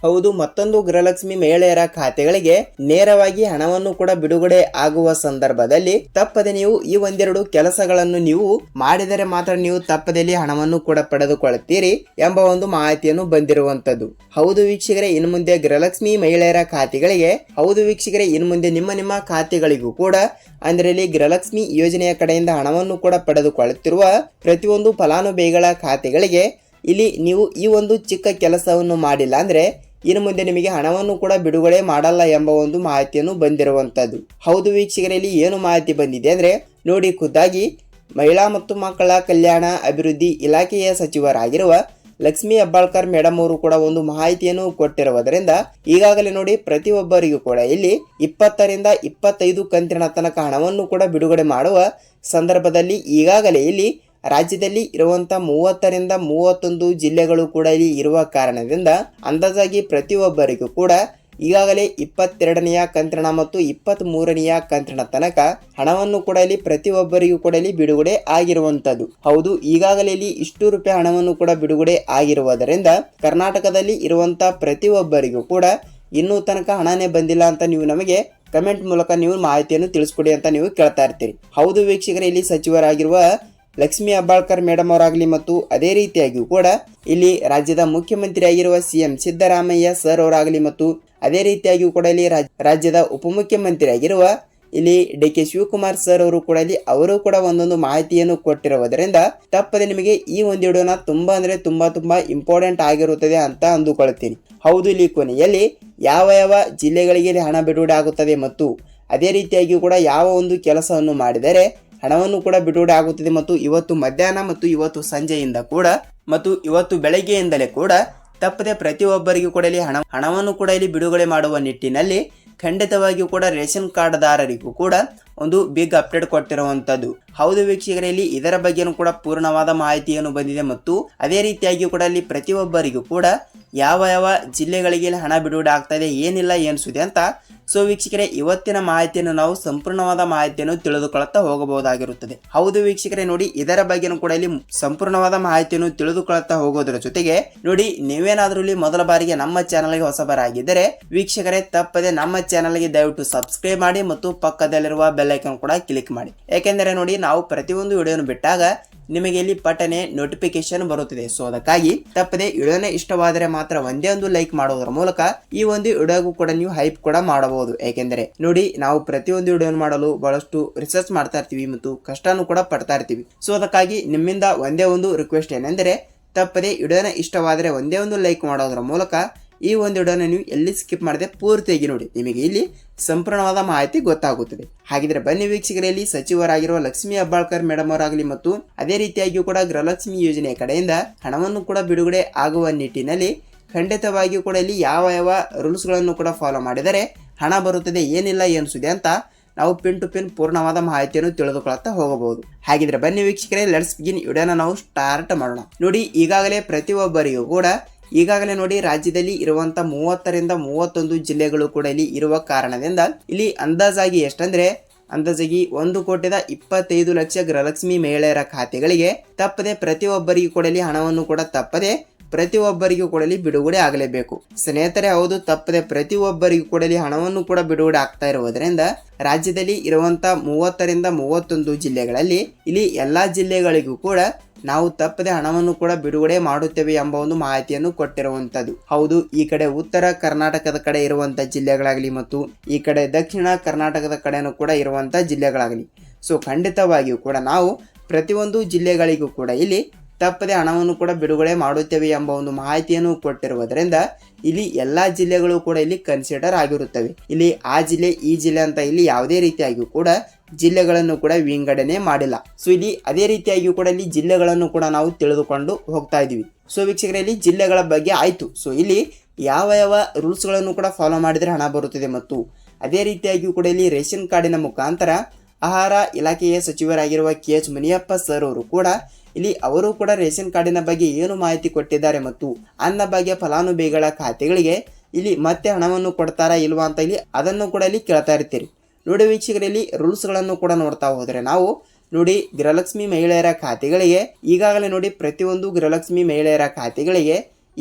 ಹೌದು, ಮತ್ತೊಂದು ಗೃಹಲಕ್ಷ್ಮಿ ಮಹಿಳೆಯರ ಖಾತೆಗಳಿಗೆ ನೇರವಾಗಿ ಹಣವನ್ನು ಕೂಡ ಬಿಡುಗಡೆ ಆಗುವ ಸಂದರ್ಭದಲ್ಲಿ ತಪ್ಪದೆ ನೀವು ಈ ಒಂದೆರಡು ಕೆಲಸಗಳನ್ನು ನೀವು ಮಾಡಿದರೆ ಮಾತ್ರ ನೀವು ತಪ್ಪದಲ್ಲಿ ಹಣವನ್ನು ಕೂಡ ಪಡೆದುಕೊಳ್ಳುತ್ತೀರಿ ಎಂಬ ಒಂದು ಮಾಹಿತಿಯನ್ನು ಬಂದಿರುವಂತದ್ದು ಹೌದು ವೀಕ್ಷಕರೇ, ಇನ್ನು ಮುಂದೆ ಗೃಹಲಕ್ಷ್ಮಿ ಮಹಿಳೆಯರ ಖಾತೆಗಳಿಗೆ, ಹೌದು ವೀಕ್ಷಕರೇ, ಇನ್ನು ಮುಂದೆ ನಿಮ್ಮ ನಿಮ್ಮ ಖಾತೆಗಳಿಗೂ ಕೂಡ ಅಂದರೆ ಇಲ್ಲಿ ಗೃಹಲಕ್ಷ್ಮಿ ಯೋಜನೆಯ ಕಡೆಯಿಂದ ಹಣವನ್ನು ಕೂಡ ಪಡೆದುಕೊಳ್ಳುತ್ತಿರುವ ಪ್ರತಿಯೊಂದು ಫಲಾನುಭವಿಗಳ ಖಾತೆಗಳಿಗೆ ಇಲ್ಲಿ ನೀವು ಈ ಒಂದು ಚಿಕ್ಕ ಕೆಲಸವನ್ನು ಮಾಡಿಲ್ಲ ಅಂದ್ರೆ ಇನ್ನು ಮುಂದೆ ನಿಮಗೆ ಹಣವನ್ನು ಕೂಡ ಬಿಡುಗಡೆ ಮಾಡಲ್ಲ ಎಂಬ ಒಂದು ಮಾಹಿತಿಯನ್ನು ಬಂದಿರುವಂಥದ್ದು. ಹೌದು ವೀಕ್ಷಕರಲ್ಲಿ ಏನು ಮಾಹಿತಿ ಬಂದಿದೆ ಅಂದ್ರೆ ನೋಡಿ, ಖುದ್ದಾಗಿ ಮಹಿಳಾ ಮತ್ತು ಮಕ್ಕಳ ಕಲ್ಯಾಣ ಅಭಿವೃದ್ಧಿ ಇಲಾಖೆಯ ಸಚಿವರಾಗಿರುವ ಲಕ್ಷ್ಮಿ ಹೆಬ್ಬಾಳ್ಕರ್ ಮೇಡಮ್ ಅವರು ಕೂಡ ಒಂದು ಮಾಹಿತಿಯನ್ನು ಕೊಟ್ಟಿರುವುದರಿಂದ ಈಗಾಗಲೇ ನೋಡಿ, ಪ್ರತಿಯೊಬ್ಬರಿಗೂ ಕೂಡ ಇಲ್ಲಿ ಇಪ್ಪತ್ತರಿಂದ ಇಪ್ಪತ್ತೈದು ಕಂತಿನ ತನಕ ಹಣವನ್ನು ಕೂಡ ಬಿಡುಗಡೆ ಮಾಡುವ ಸಂದರ್ಭದಲ್ಲಿ ಈಗಾಗಲೇ ಇಲ್ಲಿ ರಾಜ್ಯದಲ್ಲಿ ಇರುವಂಥ ಮೂವತ್ತರಿಂದ ಮೂವತ್ತೊಂದು ಜಿಲ್ಲೆಗಳು ಕೂಡ ಇಲ್ಲಿ ಇರುವ ಕಾರಣದಿಂದ ಅಂದಾಜಾಗಿ ಪ್ರತಿಯೊಬ್ಬರಿಗೂ ಕೂಡ ಈಗಾಗಲೇ ಇಪ್ಪತ್ತೆರಡನೆಯ ಕಂತ್ರಣ ಮತ್ತು ಇಪ್ಪತ್ತ್ ಮೂರನೆಯ ಕಂತ್ರಣ ತನಕ ಹಣವನ್ನು ಕೂಡ ಇಲ್ಲಿ ಪ್ರತಿಯೊಬ್ಬರಿಗೂ ಕೂಡ ಇಲ್ಲಿ ಬಿಡುಗಡೆ ಆಗಿರುವಂಥದ್ದು ಹೌದು, ಈಗಾಗಲೇ ಇಲ್ಲಿ ಇಷ್ಟು ರೂಪಾಯಿ ಹಣವನ್ನು ಕೂಡ ಬಿಡುಗಡೆ ಆಗಿರುವುದರಿಂದ ಕರ್ನಾಟಕದಲ್ಲಿ ಇರುವಂತ ಪ್ರತಿಯೊಬ್ಬರಿಗೂ ಕೂಡ ಇನ್ನೂ ತನಕ ಹಣನೇ ಬಂದಿಲ್ಲ ಅಂತ ನೀವು ನಮಗೆ ಕಮೆಂಟ್ ಮೂಲಕ ನೀವು ಮಾಹಿತಿಯನ್ನು ತಿಳಿಸ್ಕೊಡಿ ಅಂತ ನೀವು ಕೇಳ್ತಾ ಇರ್ತೀರಿ. ಹೌದು, ವೀಕ್ಷಕರೇ, ಇಲ್ಲಿ ಸಚಿವರಾಗಿರುವ ಲಕ್ಷ್ಮಿ ಅಬ್ಬಾಳ್ಕರ್ ಮೇಡಮ್ ಅವರಾಗಲಿ ಮತ್ತು ಅದೇ ರೀತಿಯಾಗಿಯೂ ಕೂಡ ಇಲ್ಲಿ ರಾಜ್ಯದ ಮುಖ್ಯಮಂತ್ರಿ ಆಗಿರುವ ಸಿಎಂ ಸಿದ್ದರಾಮಯ್ಯ ಸರ್ ಅವರಾಗಲಿ ಮತ್ತು ಅದೇ ರೀತಿಯಾಗಿಯೂ ಕೂಡ ಇಲ್ಲಿ ರಾಜ್- ರಾಜ್ಯದ ಉಪಮುಖ್ಯಮಂತ್ರಿ ಆಗಿರುವ ಇಲ್ಲಿ ಡಿ ಕೆ ಶಿವಕುಮಾರ್ ಸರ್ ಅವರು ಕೂಡ ಇಲ್ಲಿ ಅವರು ಕೂಡ ಒಂದೊಂದು ಮಾಹಿತಿಯನ್ನು ಕೊಟ್ಟಿರುವುದರಿಂದ ತಪ್ಪದೆ ನಿಮಗೆ ಈ ಒಂದು ವಿಡಿಯೋನ ತುಂಬಾ ಅಂದ್ರೆ ತುಂಬಾ ತುಂಬಾ ಇಂಪಾರ್ಟೆಂಟ್ ಆಗಿರುತ್ತದೆ ಅಂತ ಅಂದುಕೊಳ್ಳುತ್ತೀನಿ ಹೌದು ಇಲ್ಲಿ ಕೊನೆಯಲ್ಲಿ ಯಾವ ಯಾವ ಜಿಲ್ಲೆಗಳಿಗೆ ಹಣ ಬಿಡುಗಡೆ ಆಗುತ್ತದೆ ಮತ್ತು ಅದೇ ರೀತಿಯಾಗಿಯೂ ಕೂಡ ಯಾವ ಒಂದು ಕೆಲಸವನ್ನು ಮಾಡಿದರೆ ಹಣವನ್ನು ಕೂಡ ಬಿಡುಗಡೆ ಆಗುತ್ತಿದೆ ಮತ್ತು ಇವತ್ತು ಮಧ್ಯಾಹ್ನ ಮತ್ತು ಇವತ್ತು ಸಂಜೆಯಿಂದ ಕೂಡ ಮತ್ತು ಇವತ್ತು ಬೆಳಗ್ಗೆಯಿಂದಲೇ ಕೂಡ ತಪ್ಪದೆ ಪ್ರತಿಯೊಬ್ಬರಿಗೂ ಕೂಡ ಇಲ್ಲಿ ಹಣ ಹಣವನ್ನು ಕೂಡ ಇಲ್ಲಿ ಬಿಡುಗಡೆ ಮಾಡುವ ನಿಟ್ಟಿನಲ್ಲಿ ಖಂಡಿತವಾಗಿಯೂ ಕೂಡ ರೇಷನ್ ಕಾರ್ಡ್ದಾರರಿಗೂ ಕೂಡ ಒಂದು ಬಿಗ್ ಅಪ್ಡೇಟ್ ಕೊಟ್ಟಿರುವಂಥದ್ದು ಹೌದು ವೀಕ್ಷಕರಲ್ಲಿ ಇದರ ಬಗ್ಗೆನೂ ಕೂಡ ಪೂರ್ಣವಾದ ಮಾಹಿತಿಯನ್ನು ಬಂದಿದೆ ಮತ್ತು ಅದೇ ರೀತಿಯಾಗಿ ಕೂಡ ಇಲ್ಲಿ ಪ್ರತಿಯೊಬ್ಬರಿಗೂ ಕೂಡ ಯಾವ ಯಾವ ಜಿಲ್ಲೆಗಳಿಗೆ ಹಣ ಬಿಡುಗಡೆ ಆಗ್ತಾ ಇದೆ, ಏನಿಲ್ಲ, ಏನು ಸುದ್ದಿ ಅಂತ. ಸೊ ವೀಕ್ಷಕರೇ, ಇವತ್ತಿನ ಮಾಹಿತಿಯನ್ನು ನಾವು ಸಂಪೂರ್ಣವಾದ ಮಾಹಿತಿಯನ್ನು ತಿಳಿದುಕೊಳ್ಳುತ್ತಾ ಹೋಗಬಹುದಾಗಿರುತ್ತದೆ. ಹೌದು ವೀಕ್ಷಕರೇ, ನೋಡಿ, ಇದರ ಬಗ್ಗೆನೂ ಕೂಡ ಇಲ್ಲಿ ಸಂಪೂರ್ಣವಾದ ಮಾಹಿತಿಯನ್ನು ತಿಳಿದುಕೊಳ್ಳುತ್ತಾ ಹೋಗೋದರ ಜೊತೆಗೆ, ನೋಡಿ, ನೀವೇನಾದ್ರೂ ಇಲ್ಲಿ ಮೊದಲ ಬಾರಿಗೆ ನಮ್ಮ ಚಾನಲ್ಗೆ ಹೊಸಬರಾಗಿದ್ದರೆ, ವೀಕ್ಷಕರೇ, ತಪ್ಪದೆ ನಮ್ಮ ಚಾನಲ್ಗೆ ದಯವಿಟ್ಟು ಸಬ್ಸ್ಕ್ರೈಬ್ ಮಾಡಿ ಮತ್ತು ಪಕ್ಕದಲ್ಲಿರುವ ಬೆಲ್ ಐಕಾನ್ ಕೂಡ ಕ್ಲಿಕ್ ಮಾಡಿ. ಯಾಕೆಂದರೆ, ನೋಡಿ, ನಾವು ಪ್ರತಿಯೊಂದು ವಿಡಿಯೋನು ಬಿಟ್ಟಾಗ ನಿಮಗೆ ಇಲ್ಲಿ ಪಟನೆ ನೋಟಿಫಿಕೇಶನ್ ಬರುತ್ತಿದೆ. ಸೊ ಅದಕ್ಕಾಗಿ ತಪ್ಪದೆ ವಿಡಿಯೋನ ಇಷ್ಟವಾದರೆ ಮಾತ್ರ ಒಂದೇ ಒಂದು ಲೈಕ್ ಮಾಡೋದ್ರ ಮೂಲಕ ಈ ಒಂದು ವಿಡಿಯೋಗೂ ಕೂಡ ನೀವು ಹೈಪ್ ಕೂಡ ಮಾಡಬಹುದು. ಏಕೆಂದರೆ ನೋಡಿ, ನಾವು ಪ್ರತಿಯೊಂದು ವಿಡಿಯೋ ಮಾಡಲು ಬಹಳಷ್ಟು ರಿಸರ್ಚ್ ಮಾಡ್ತಾ ಇರ್ತೀವಿ ಮತ್ತು ಕಷ್ಟನೂ ಕೂಡ ಪಡ್ತಾ ಇರ್ತೀವಿ. ಸೊ ಅದಕ್ಕಾಗಿ ನಿಮ್ಮಿಂದ ಒಂದೇ ಒಂದು ರಿಕ್ವೆಸ್ಟ್ ಏನೆಂದರೆ ತಪ್ಪದೆ ವಿಡಿಯೋನ ಇಷ್ಟವಾದರೆ ಒಂದೇ ಒಂದು ಲೈಕ್ ಮಾಡೋದ್ರ ಮೂಲಕ ಈ ಒಂದು ವಿಡಿಯೋನ ನೀವು ಎಲ್ಲಿ ಸ್ಕಿಪ್ ಮಾಡದೆ ಪೂರ್ತಿಯಾಗಿ ನೋಡಿ. ನಿಮಗೆ ಇಲ್ಲಿ ಸಂಪೂರ್ಣವಾದ ಮಾಹಿತಿ ಗೊತ್ತಾಗುತ್ತದೆ. ಹಾಗಿದ್ರೆ ಬನ್ನಿ ವೀಕ್ಷಕರಲ್ಲಿ ಸಚಿವರಾಗಿರುವ ಲಕ್ಷ್ಮಿ ಅಬ್ಬಾಳ್ಕರ್ ಮೇಡಮ್ ಅವರಾಗಲಿ ಮತ್ತು ಅದೇ ರೀತಿಯಾಗಿಯೂ ಕೂಡ ಗೃಹಲಕ್ಷ್ಮಿ ಯೋಜನೆಯ ಕಡೆಯಿಂದ ಹಣವನ್ನು ಕೂಡ ಬಿಡುಗಡೆ ಆಗುವ ನಿಟ್ಟಿನಲ್ಲಿ ಖಂಡಿತವಾಗಿಯೂ ಕೂಡ ಇಲ್ಲಿ ಯಾವ ಯಾವ ರೂಲ್ಸ್ಗಳನ್ನು ಕೂಡ ಫಾಲೋ ಮಾಡಿದರೆ ಹಣ ಬರುತ್ತದೆ, ಏನಿಲ್ಲ, ಏನು ಸುದ್ದಿ ಅಂತ ನಾವು ಪಿನ್ ಟು ಪಿನ್ ಪೂರ್ಣವಾದ ಮಾಹಿತಿಯನ್ನು ತಿಳಿದುಕೊಳ್ಳುತ್ತಾ ಹೋಗಬಹುದು. ಹಾಗಿದ್ರೆ ಬನ್ನಿ ವೀಕ್ಷಕರೇ ಲೆಟ್ಸ್ ಬಿಗಿನ್ ವಿಡಿಯೋನ ನಾವು ಸ್ಟಾರ್ಟ್ ಮಾಡೋಣ. ನೋಡಿ, ಈಗಾಗಲೇ ಪ್ರತಿಯೊಬ್ಬರಿಗೂ ಕೂಡ ಈಗಾಗಲೇ ನೋಡಿ ರಾಜ್ಯದಲ್ಲಿ ಇರುವಂತ ಮೂವತ್ತರಿಂದ ಮೂವತ್ತೊಂದು ಜಿಲ್ಲೆಗಳು ಕೂಡ ಇಲ್ಲಿ ಇರುವ ಕಾರಣದಿಂದ ಇಲ್ಲಿ ಅಂದಾಜಾಗಿ ಎಷ್ಟಂದ್ರೆ ಅಂದಾಜಾಗಿ ಒಂದು ಕೋಟಿದ ಇಪ್ಪತ್ತೈದು ಲಕ್ಷ ಗೃಹಲಕ್ಷ್ಮಿ ಮಹಿಳೆಯರ ಖಾತೆಗಳಿಗೆ ತಪ್ಪದೆ ಪ್ರತಿಯೊಬ್ಬರಿಗೂ ಕೂಡ ಇಲ್ಲಿ ಹಣವನ್ನು ಕೂಡ ತಪ್ಪದೆ ಪ್ರತಿಯೊಬ್ಬರಿಗೂ ಕೂಡ ಇಲ್ಲಿ ಬಿಡುಗಡೆ ಆಗಲೇಬೇಕು. ಸ್ನೇಹಿತರೆ, ಹೌದು, ತಪ್ಪದೆ ಪ್ರತಿಯೊಬ್ಬರಿಗೂ ಕೂಡ ಇಲ್ಲಿ ಹಣವನ್ನು ಕೂಡ ಬಿಡುಗಡೆ ಆಗ್ತಾ ಇರುವುದರಿಂದ ರಾಜ್ಯದಲ್ಲಿ ಇರುವಂತ ಮೂವತ್ತರಿಂದ ಮೂವತ್ತೊಂದು ಜಿಲ್ಲೆಗಳಲ್ಲಿ ಇಲ್ಲಿ ಎಲ್ಲಾ ಜಿಲ್ಲೆಗಳಿಗೂ ಕೂಡ ನಾವು ತಪ್ಪದೆ ಹಣವನ್ನು ಕೂಡ ಬಿಡುಗಡೆ ಮಾಡುತ್ತೇವೆ ಎಂಬ ಒಂದು ಮಾಹಿತಿಯನ್ನು ಕೊಟ್ಟಿರುವಂತದ್ದು ಹೌದು, ಈ ಕಡೆ ಉತ್ತರ ಕರ್ನಾಟಕದ ಕಡೆ ಇರುವಂತ ಜಿಲ್ಲೆಗಳಾಗಲಿ ಮತ್ತು ಈ ಕಡೆ ದಕ್ಷಿಣ ಕರ್ನಾಟಕದ ಕಡೆನೂ ಕೂಡ ಇರುವಂತ ಜಿಲ್ಲೆಗಳಾಗಲಿ. ಸೊ ಖಂಡಿತವಾಗಿಯೂ ಕೂಡ ನಾವು ಪ್ರತಿಯೊಂದು ಜಿಲ್ಲೆಗಳಿಗೂ ಕೂಡ ಇಲ್ಲಿ ತಪ್ಪದೆ ಹಣವನ್ನು ಕೂಡ ಬಿಡುಗಡೆ ಮಾಡುತ್ತೇವೆ ಎಂಬ ಒಂದು ಮಾಹಿತಿಯನ್ನು ಕೊಟ್ಟಿರುವುದರಿಂದ ಇಲ್ಲಿ ಎಲ್ಲಾ ಜಿಲ್ಲೆಗಳು ಕೂಡ ಇಲ್ಲಿ ಕನ್ಸಿಡರ್ ಆಗಿರುತ್ತವೆ. ಇಲ್ಲಿ ಆ ಜಿಲ್ಲೆ, ಈ ಜಿಲ್ಲೆ ಅಂತ ಇಲ್ಲಿ ಯಾವುದೇ ರೀತಿಯಾಗಿಯೂ ಕೂಡ ಜಿಲ್ಲೆಗಳನ್ನು ಕೂಡ ವಿಂಗಡಣೆ ಮಾಡಿಲ್ಲ. ಸೊ ಇಲ್ಲಿ ಅದೇ ರೀತಿಯಾಗಿಯೂ ಕೂಡ ಇಲ್ಲಿ ಜಿಲ್ಲೆಗಳನ್ನು ಕೂಡ ನಾವು ತಿಳಿದುಕೊಂಡು ಹೋಗ್ತಾ ಇದೀವಿ ಸೊ ವೀಕ್ಷಕರಲ್ಲಿ ಜಿಲ್ಲೆಗಳ ಬಗ್ಗೆ ಆಯ್ತು. ಸೊ ಇಲ್ಲಿ ಯಾವ ಯಾವ ರೂಲ್ಸ್ಗಳನ್ನು ಕೂಡ ಫಾಲೋ ಮಾಡಿದರೆ ಹಣ ಬರುತ್ತದೆ ಮತ್ತು ಅದೇ ರೀತಿಯಾಗಿಯೂ ಕೂಡ ಇಲ್ಲಿ ರೇಷನ್ ಕಾರ್ಡಿನ ಮುಖಾಂತರ ಆಹಾರ ಇಲಾಖೆಯ ಸಚಿವರಾಗಿರುವ ಕೆ ಎಚ್ ಮುನಿಯಪ್ಪ ಸರ್ ಅವರು ಕೂಡ ಇಲ್ಲಿ ಅವರು ಕೂಡ ರೇಷನ್ ಕಾರ್ಡಿನ ಬಗ್ಗೆ ಏನು ಮಾಹಿತಿ ಕೊಟ್ಟಿದ್ದಾರೆ ಮತ್ತು ಅನ್ನ ಅನ್ನಭಾಗ್ಯ ಫಲಾನುಭವಿಗಳ ಖಾತೆಗಳಿಗೆ ಇಲ್ಲಿ ಮತ್ತೆ ಹಣವನ್ನು ಕೊಡ್ತಾರಾ ಇಲ್ವಾ ಅಂತ ಇಲ್ಲಿ ಅದನ್ನು ಕೂಡ ಇಲ್ಲಿ ಕೇಳ್ತಾ ಇರ್ತೀರಿ. ನೋಡಿ ವೀಕ್ಷಕರಲ್ಲಿ ರೂಲ್ಸ್ಗಳನ್ನು ಕೂಡ ನೋಡ್ತಾ ಹೋದರೆ ನಾವು ನೋಡಿ ಗೃಹಲಕ್ಷ್ಮಿ ಮಹಿಳೆಯರ ಖಾತೆಗಳಿಗೆ ಈಗಾಗಲೇ ನೋಡಿ ಪ್ರತಿಯೊಂದು ಗೃಹಲಕ್ಷ್ಮಿ ಮಹಿಳೆಯರ ಖಾತೆಗಳಿಗೆ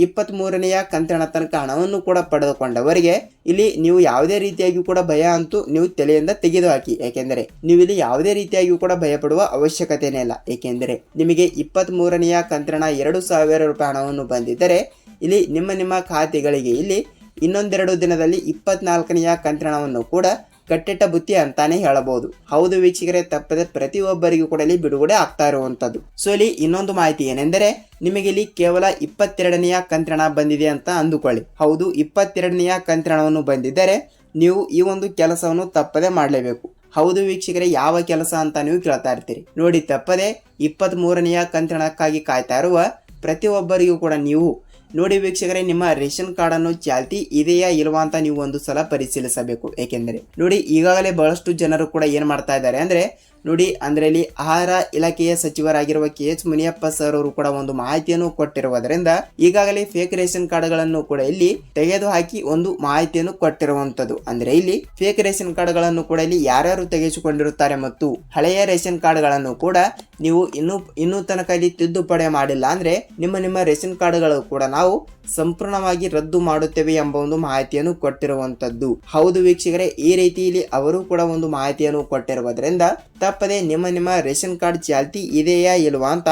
ಇಪ್ಪತ್ತ್ ಮೂರನೆಯ ಕಂತಿನ ತನಕ ಹಣವನ್ನು ಕೂಡ ಪಡೆದುಕೊಂಡವರಿಗೆ ಇಲ್ಲಿ ನೀವು ಯಾವುದೇ ರೀತಿಯಾಗಿ ಕೂಡ ಭಯ ಅಂತೂ ನೀವು ತಲೆಯಿಂದ ತೆಗೆದುಹಾಕಿ. ಏಕೆಂದರೆ ನೀವು ಇಲ್ಲಿ ಯಾವುದೇ ರೀತಿಯಾಗಿ ಕೂಡ ಭಯಪಡುವ ಅವಶ್ಯಕತೆನೇ ಇಲ್ಲ. ಏಕೆಂದರೆ ನಿಮಗೆ ಇಪ್ಪತ್ತ್ ಮೂರನೆಯ ಕಂತಿನ ಎರಡು ಸಾವಿರ ರೂಪಾಯಿ ಹಣವನ್ನು ಬಂದಿದ್ದರೆ ಇಲ್ಲಿ ನಿಮ್ಮ ನಿಮ್ಮ ಖಾತೆಗಳಿಗೆ ಇಲ್ಲಿ ಇನ್ನೊಂದೆರಡು ದಿನದಲ್ಲಿ ಇಪ್ಪತ್ನಾಲ್ಕನೆಯ ಕಂತಿನವನ್ನು ಕೂಡ ಕಟ್ಟಿಟ್ಟ ಬುತ್ತಿ ಅಂತಾನೆ ಹೇಳಬಹುದು. ಹೌದು ವೀಕ್ಷಕರೇ, ತಪ್ಪದೆ ಪ್ರತಿಯೊಬ್ಬರಿಗೂ ಕೂಡ ಇಲ್ಲಿ ಬಿಡುಗಡೆ ಆಗ್ತಾ ಇರುವಂತದ್ದು. ಸೊ ಇಲ್ಲಿ ಇನ್ನೊಂದು ಮಾಹಿತಿ ಏನೆಂದರೆ, ನಿಮಗೆ ಇಲ್ಲಿ ಕೇವಲ ಇಪ್ಪತ್ತೆರಡನೆಯ ಕಂತ್ರಣ ಬಂದಿದೆ ಅಂತ ಅಂದುಕೊಳ್ಳಿ. ಹೌದು, ಇಪ್ಪತ್ತೆರಡನೆಯ ಕಂತ್ರಣವನ್ನು ಬಂದಿದ್ದರೆ, ನೀವು ಈ ಒಂದು ಕೆಲಸವನ್ನು ತಪ್ಪದೆ ಮಾಡಲೇಬೇಕು. ಹೌದು ವೀಕ್ಷಕರೇ, ಯಾವ ಕೆಲಸ ಅಂತ ನೀವು ಕೇಳ್ತಾ ಇರ್ತೀರಿ. ನೋಡಿ, ತಪ್ಪದೆ ಇಪ್ಪತ್ತ್ ಮೂರನೆಯ ಕಂತ್ರಣಕ್ಕಾಗಿ ಕಾಯ್ತಾ ಇರುವ ಪ್ರತಿಯೊಬ್ಬರಿಗೂ ಕೂಡ ನೀವು ನೋಡಿ ವೀಕ್ಷಕರೇ, ನಿಮ್ಮ ರೇಷನ್ ಕಾರ್ಡ್ ಅನ್ನು ಚಾಲ್ತಿ ಇದೆಯಾ ಇಲ್ವಾ ಅಂತ ನೀವು ಒಂದು ಸಲ ಪರಿಶೀಲಿಸಬೇಕು. ಏಕೆಂದರೆ, ನೋಡಿ, ಈಗಾಗಲೇ ಬಹಳಷ್ಟು ಜನರು ಕೂಡ ಏನ್ ಮಾಡ್ತಾ ಇದ್ದಾರೆ ಅಂದ್ರೆ ನೋಡಿ ಅಂದ್ರೆ ಇಲ್ಲಿ ಆಹಾರ ಇಲಾಖೆಯ ಸಚಿವರಾಗಿರುವ ಕೆ ಎಚ್ ಮುನಿಯಪ್ಪ ಸರ್ ಅವರು ಕೂಡ ಒಂದು ಮಾಹಿತಿಯನ್ನು ಕೊಟ್ಟಿರುವುದರಿಂದ ಈಗಾಗಲೇ ಫೇಕ್ ರೇಷನ್ ಕಾರ್ಡ್ಗಳನ್ನು ಕೂಡ ಇಲ್ಲಿ ತೆಗೆದುಹಾಕಿ ಒಂದು ಮಾಹಿತಿಯನ್ನು ಕೊಟ್ಟಿರುವಂತದ್ದು ಅಂದ್ರೆ ಇಲ್ಲಿ ಫೇಕ್ ರೇಷನ್ ಕಾರ್ಡ್ಗಳನ್ನು ಕೂಡ ಇಲ್ಲಿ ಯಾರ್ಯಾರು ತೆಗೆಸಿಕೊಂಡಿರುತ್ತಾರೆ ಮತ್ತು ಹಳೆಯ ರೇಷನ್ ಕಾರ್ಡ್ಗಳನ್ನು ಕೂಡ ನೀವು ಇನ್ನೂ ಇನ್ನೂ ತನಕ ಇಲ್ಲಿ ತಿದ್ದುಪಡಿ ಮಾಡಿಲ್ಲ ಅಂದ್ರೆ ನಿಮ್ಮ ನಿಮ್ಮ ರೇಷನ್ ಕಾರ್ಡ್ಗಳು ಕೂಡ ನಾವು ಸಂಪೂರ್ಣವಾಗಿ ರದ್ದು ಮಾಡುತ್ತೇವೆ ಎಂಬ ಒಂದು ಮಾಹಿತಿಯನ್ನು ಕೊಟ್ಟಿರುವಂತದ್ದು ಹೌದು ವೀಕ್ಷಕರೇ, ಈ ರೀತಿಯಲ್ಲಿ ಅವರು ಕೂಡ ಒಂದು ಮಾಹಿತಿಯನ್ನು ಕೊಟ್ಟಿರುವುದರಿಂದ ತಪ್ಪದೆ ನಿಮ್ಮ ನಿಮ್ಮ ರೇಷನ್ ಕಾರ್ಡ್ ಚಾಲ್ತಿ ಇದೆಯಾ ಇಲ್ವಾ ಅಂತ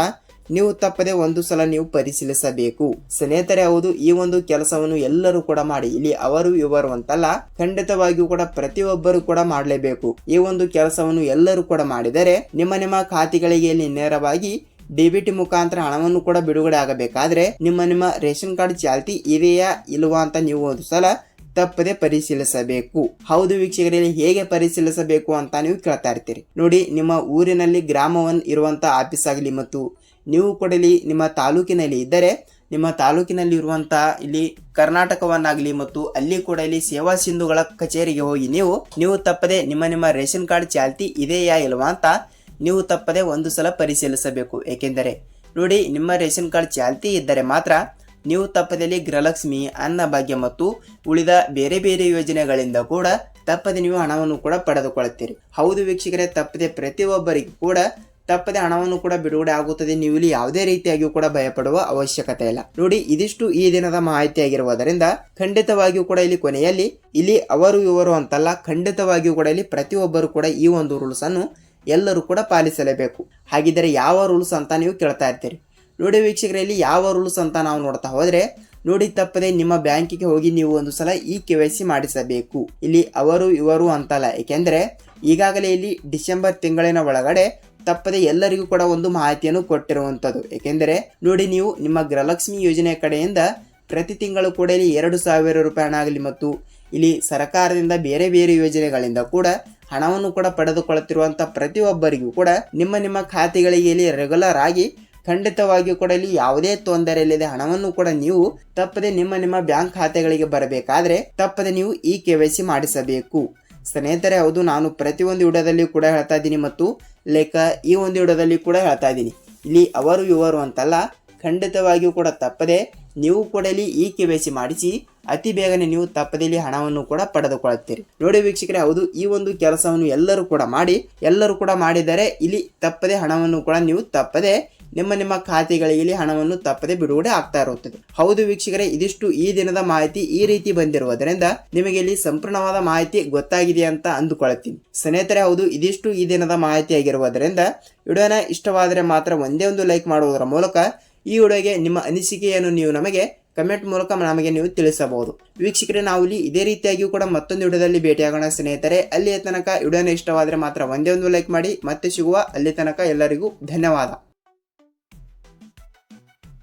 ನೀವು ತಪ್ಪದೆ ಒಂದು ಸಲ ನೀವು ಪರಿಶೀಲಿಸಬೇಕು. ಸ್ನೇಹಿತರೆ, ಹೌದು, ಈ ಒಂದು ಕೆಲಸವನ್ನು ಎಲ್ಲರೂ ಕೂಡ ಮಾಡಿ, ಇಲ್ಲಿ ಅವರು, ಇವರು ಅಂತಲ್ಲ, ಖಂಡಿತವಾಗಿಯೂ ಕೂಡ ಪ್ರತಿಯೊಬ್ಬರು ಕೂಡ ಮಾಡಲೇಬೇಕು. ಈ ಒಂದು ಕೆಲಸವನ್ನು ಎಲ್ಲರೂ ಕೂಡ ಮಾಡಿದರೆ ನಿಮ್ಮ ನಿಮ್ಮ ಖಾತೆಗಳಿಗೆ ಇಲ್ಲಿ ನೇರವಾಗಿ ಡಿಬಿಟಿ ಮುಖಾಂತರ ಹಣವನ್ನು ಕೂಡ ಬಿಡುಗಡೆ ಆಗಬೇಕಾದ್ರೆ ನಿಮ್ಮ ನಿಮ್ಮ ರೇಷನ್ ಕಾರ್ಡ್ ಚಾಲ್ತಿ ಇದೆಯಾ ಇಲ್ವಾ ಅಂತ ನೀವು ಒಂದು ಸಲ ತಪ್ಪದೆ ಪರಿಶೀಲಿಸಬೇಕು. ಹೌದು ವೀಕ್ಷಕರಲ್ಲಿ ಹೇಗೆ ಪರಿಶೀಲಿಸಬೇಕು ಅಂತ ನೀವು ಕೇಳ್ತಾ ಇರ್ತೀರಿ. ನೋಡಿ, ನಿಮ್ಮ ಊರಿನಲ್ಲಿ ಗ್ರಾಮವನ್ನು ಇರುವಂತಹ ಇರುವಂತ ಆಫೀಸ್ ಆಗಲಿ ಮತ್ತು ನೀವು ಕೊಡಲಿ ನಿಮ್ಮ ತಾಲೂಕಿನಲ್ಲಿ ಇದ್ದರೆ, ನಿಮ್ಮ ತಾಲೂಕಿನಲ್ಲಿ ಇರುವಂತಹ ಇಲ್ಲಿ ಕರ್ನಾಟಕವನ್ನಾಗಲಿ ಮತ್ತು ಅಲ್ಲಿ ಕೂಡ ಇಲ್ಲಿ ಸೇವಾ ಸಿಂಧುಗಳ ಕಚೇರಿಗೆ ಹೋಗಿ ನೀವು ನೀವು ತಪ್ಪದೆ ನಿಮ್ಮ ನಿಮ್ಮ ರೇಷನ್ ಕಾರ್ಡ್ ಚಾಲ್ತಿ ಇದೆಯಾ ಇಲ್ವಾ ಅಂತ ನೀವು ತಪ್ಪದೆ ಒಂದು ಸಲ ಪರಿಶೀಲಿಸಬೇಕು. ಏಕೆಂದರೆ, ನೋಡಿ, ನಿಮ್ಮ ರೇಷನ್ ಕಾರ್ಡ್ ಚಾಲ್ತಿ ಇದ್ದರೆ ಮಾತ್ರ ನೀವು ತಪ್ಪದಲ್ಲಿ ಗೃಹಲಕ್ಷ್ಮಿ ಅನ್ನಭಾಗ್ಯ ಮತ್ತು ಉಳಿದ ಬೇರೆ ಬೇರೆ ಯೋಜನೆಗಳಿಂದ ಕೂಡ ತಪ್ಪದೆ ನೀವು ಹಣವನ್ನು ಕೂಡ ಪಡೆದುಕೊಳ್ಳುತ್ತೀರಿ. ಹೌದು ವೀಕ್ಷಕರೇ, ತಪ್ಪದೆ ಪ್ರತಿಯೊಬ್ಬರಿಗೂ ಕೂಡ ತಪ್ಪದೆ ಹಣವನ್ನು ಕೂಡ ಬಿಡುಗಡೆ ಆಗುತ್ತದೆ. ನೀವು ಇಲ್ಲಿ ಯಾವುದೇ ರೀತಿಯಾಗಿಯೂ ಕೂಡ ಭಯಪಡುವ ಅವಶ್ಯಕತೆ ಇಲ್ಲ. ನೋಡಿ, ಇದಿಷ್ಟು ಈ ದಿನದ ಮಾಹಿತಿ ಆಗಿರುವುದರಿಂದ ಖಂಡಿತವಾಗಿಯೂ ಕೂಡ ಇಲ್ಲಿ ಕೊನೆಯಲ್ಲಿ ಇಲ್ಲಿ ಅವರು, ಇವರು ಅಂತಲ್ಲ, ಖಂಡಿತವಾಗಿಯೂ ಕೂಡ ಇಲ್ಲಿ ಪ್ರತಿಯೊಬ್ಬರು ಕೂಡ ಈ ಒಂದು ರೂಲ್ಸ್ ಅನ್ನು ಎಲ್ಲರೂ ಕೂಡ ಪಾಲಿಸಲೇಬೇಕು. ಹಾಗಿದ್ದರೆ ಯಾವ ರೂಲ್ಸ್ ಅಂತ ನೀವು ಕೇಳ್ತಾ ಇರ್ತೀರಿ? ನೋಡಿ ವೀಕ್ಷಕರಲ್ಲಿ ಯಾವ ರೂಲ್ಸ್ ಅಂತ ನಾವು ನೋಡ್ತಾ ಹೋದರೆ, ನೋಡಿ ತಪ್ಪದೆ ನಿಮ್ಮ ಬ್ಯಾಂಕಿಗೆ ಹೋಗಿ ನೀವು ಒಂದು ಸಲ ಈ ಕೆ ವೈ ಸಿ ಮಾಡಿಸಬೇಕು. ಇಲ್ಲಿ ಅವರು, ಇವರು ಅಂತಲ್ಲ. ಏಕೆಂದರೆ, ಈಗಾಗಲೇ ಇಲ್ಲಿ ಡಿಸೆಂಬರ್ ತಿಂಗಳಿನ ಒಳಗಡೆ ತಪ್ಪದೆ ಎಲ್ಲರಿಗೂ ಕೂಡ ಒಂದು ಮಾಹಿತಿಯನ್ನು ಕೊಟ್ಟಿರುವಂಥದ್ದು. ಏಕೆಂದರೆ, ನೋಡಿ ನೀವು ನಿಮ್ಮ ಗೃಹಲಕ್ಷ್ಮಿ ಯೋಜನೆ ಕಡೆಯಿಂದ ಪ್ರತಿ ತಿಂಗಳು ಕೂಡ ಇಲ್ಲಿ ಎರಡು ಸಾವಿರ ರೂಪಾಯಿ ಹಣ ಆಗಲಿ ಮತ್ತು ಇಲ್ಲಿ ಸರ್ಕಾರದಿಂದ ಬೇರೆ ಬೇರೆ ಯೋಜನೆಗಳಿಂದ ಕೂಡ ಹಣವನ್ನು ಕೂಡ ಪಡೆದುಕೊಳ್ಳುತ್ತಿರುವಂಥ ಪ್ರತಿಯೊಬ್ಬರಿಗೂ ಕೂಡ ನಿಮ್ಮ ನಿಮ್ಮ ಖಾತೆಗಳಿಗೆ ಇಲ್ಲಿ ರೆಗ್ಯುಲರ್ ಆಗಿ ಖಂಡಿತವಾಗಿಯೂ ಕೂಡ ಇಲ್ಲಿ ಯಾವುದೇ ತೊಂದರೆ ಇಲ್ಲದೆ ಹಣವನ್ನು ಕೂಡ ನೀವು ತಪ್ಪದೆ ನಿಮ್ಮ ನಿಮ್ಮ ಬ್ಯಾಂಕ್ ಖಾತೆಗಳಿಗೆ ಬರಬೇಕಾದ್ರೆ ತಪ್ಪದೆ ನೀವು ಈ ಕೆ ವೈ ಸಿ ಮಾಡಿಸಬೇಕು. ಸ್ನೇಹಿತರೆ, ಹೌದು, ನಾನು ಪ್ರತಿಯೊಂದು ವಿಡಿಯೋದಲ್ಲಿ ಕೂಡ ಹೇಳ್ತಾ ಇದ್ದೀನಿ ಮತ್ತು ಲೇಖ ಈ ಒಂದು ವಿಡಿಯೋದಲ್ಲಿ ಕೂಡ ಹೇಳ್ತಾ ಇದ್ದೀನಿ. ಇಲ್ಲಿ ಅವರು, ಇವರು ಅಂತಲ್ಲ, ಖಂಡಿತವಾಗಿಯೂ ಕೂಡ ತಪ್ಪದೆ ನೀವು ಕೂಡ ಇಲ್ಲಿ ಈ ಕೆ ವೈ ಸಿ ಮಾಡಿಸಿ ಅತಿ ಬೇಗನೆ ನೀವು ತಪ್ಪದಲ್ಲಿ ಹಣವನ್ನು ಕೂಡ ಪಡೆದುಕೊಳ್ಳುತ್ತೀರಿ. ನೋಡಿ ವೀಕ್ಷಕರೇ, ಹೌದು, ಈ ಒಂದು ಕೆಲಸವನ್ನು ಎಲ್ಲರೂ ಕೂಡ ಮಾಡಿ, ಎಲ್ಲರೂ ಕೂಡ ಮಾಡಿದರೆ ಇಲ್ಲಿ ತಪ್ಪದೆ ಹಣವನ್ನು ಕೂಡ ನೀವು ತಪ್ಪದೆ ನಿಮ್ಮ ನಿಮ್ಮ ಖಾತೆಗಳಿಗೆ ಹಣವನ್ನು ತಪ್ಪದೆ ಬಿಡುಗಡೆ ಆಗ್ತಾ ಇರುತ್ತದೆ. ಹೌದು ವೀಕ್ಷಕರೇ, ಇದಿಷ್ಟು ಈ ದಿನದ ಮಾಹಿತಿ ಈ ರೀತಿ ಬಂದಿರುವುದರಿಂದ ನಿಮಗೆ ಇಲ್ಲಿ ಸಂಪೂರ್ಣವಾದ ಮಾಹಿತಿ ಗೊತ್ತಾಗಿದೆ ಅಂತ ಅಂದುಕೊಳ್ಳುತ್ತೀನಿ. ಸ್ನೇಹಿತರೆ, ಹೌದು, ಇದಿಷ್ಟು ಈ ದಿನದ ಮಾಹಿತಿ ಆಗಿರುವುದರಿಂದ ವಿಡಿಯೋನ ಇಷ್ಟವಾದರೆ ಮಾತ್ರ ಒಂದೇ ಒಂದು ಲೈಕ್ ಮಾಡುವುದರ ಮೂಲಕ ಈ ವಿಡಿಯೋಗೆ ನಿಮ್ಮ ಅನಿಸಿಕೆಯನ್ನು ನೀವು ನಮಗೆ ಕಮೆಂಟ್ ಮೂಲಕ ನಮಗೆ ನೀವು ತಿಳಿಸಬಹುದು. ವೀಕ್ಷಕರೇ, ನಾವು ಇಲ್ಲಿ ಇದೇ ರೀತಿಯಾಗಿಯೂ ಕೂಡ ಮತ್ತೊಂದು ವಿಡಿಯೋದಲ್ಲಿ ಭೇಟಿಯಾಗೋಣ. ಸ್ನೇಹಿತರೆ ಅಲ್ಲಿಯ ತನಕ ವಿಡಿಯೋನ ಇಷ್ಟವಾದರೆ ಮಾತ್ರ ಒಂದೇ ಒಂದು ಲೈಕ್ ಮಾಡಿ, ಮತ್ತೆ ಸಿಗುವ ಅಲ್ಲಿ ತನಕ ಎಲ್ಲರಿಗೂ ಧನ್ಯವಾದ.